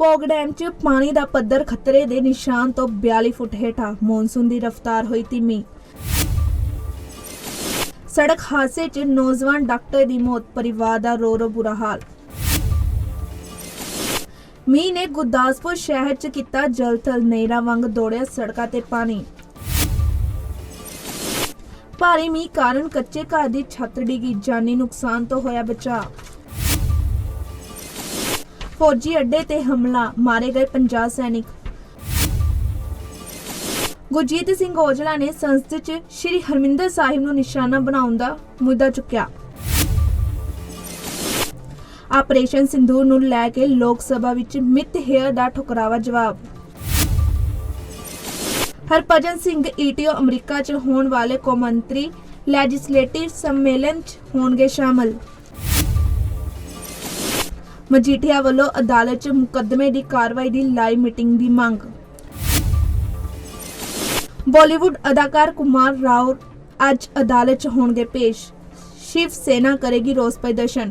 ਪੋਗ dam 'ਚ ਪਾਣੀ ਦਾ ਪੱਧਰ ਖਤਰੇ ਦੇ ਨਿਸ਼ਾਨ ਤੋਂ 42 ਫੁੱਟ ਹੇਠਾਂ ਮੌਨਸੂਨ ਦੀ ਰਫ਼ਤਾਰ ਹੋਈ ਧੀਮੀ। ਸੜਕ ਹਾਦਸੇ 'ਚ ਨੌਜਵਾਨ ਡਾਕਟਰ ਦੀ ਮੌਤ, ਪਰਿਵਾਰ ਦਾ ਰੋ ਰੋ ਬੁਰਾ ਹਾਲ। ਮੀਂਹ ਨੇ ਗੁਰਦਾਸਪੁਰ ਸ਼ਹਿਰ 'ਚ ਕੀਤਾ ਜਲਥਲ ਨੇਰਾ ਵਾਂਗ ਦੌੜਿਆ ਸੜਕਾਂ ਤੇ ਪਾਣੀ। ਭਾਰੀ ਮੀਂਹ ਕਾਰਨ ਕੱਚੇ ਘਰ ਦੀ ਛੱਤ ਡਿੱਗੀ, ਜਾਨੀ ਨੁਕਸਾਨ ਤੋਂ ਹੋਇਆ ਬਚਾਅ। ਫੌਜੀ ਅੱਡੇ ਤੇ ਹਮਲਾ, ਮਾਰੇ ਗਏ 50 ਸੈਨਿਕ। ਗੁਰਜੀਤ ਸਿੰਘ ਔਜਲਾ ਨੇ ਸੰਸਦ 'ਚ ਸ਼੍ਰੀ ਹਰਮਿੰਦਰ ਸਾਹਿਬ ਨੂੰ ਨਿਸ਼ਾਨਾ ਬਣਾਉਣ ਦਾ ਮੁੱਦਾ ਚੁੱਕਿਆ। ਆਪਰੇਸ਼ਨ ਸਿੰਧੂਰ ਨੂੰ ਲੈ ਕੇ ਲੋਕ ਸਭਾ ਵਿੱਚ ਮਿਤ ਹੇਅਰ ਦਾ ਠੁਕਰਾਵਾ ਜਵਾਬ। ਹਰਭਜਨ ਸਿੰਘ ਈਟੀਓ ਅਮਰੀਕਾ 'ਚ ਹੋਣ ਵਾਲੇ ਕੌਮਾਂਤਰੀ ਲੈਜਿਸਲੇਟਿਵ ਸੰਮੇਲਨ 'ਚ ਹੋਣਗੇ ਸ਼ਾਮਲ। ਮਜੀਠੀਆ ਵੱਲੋਂ ਅਦਾਲਤ 'ਚ ਮੁਕੱਦਮੇ ਦੀ ਕਾਰਵਾਈ ਦੀ ਲਾਈ ਮੀਟਿੰਗ ਦੀ ਮੰਗ। ਬਾਲੀਵੁੱਡ ਅਦਾਕਾਰ ਕੁਮਾਰ ਰਾਓ ਅੱਜ ਅਦਾਲਤ 'ਚ ਹੋਣਗੇ ਪੇਸ਼। ਸ਼ਿਵ ਸੈਨਾ ਕਰੇਗੀ ਰੋਸ ਪ੍ਰਦਰਸ਼ਨ।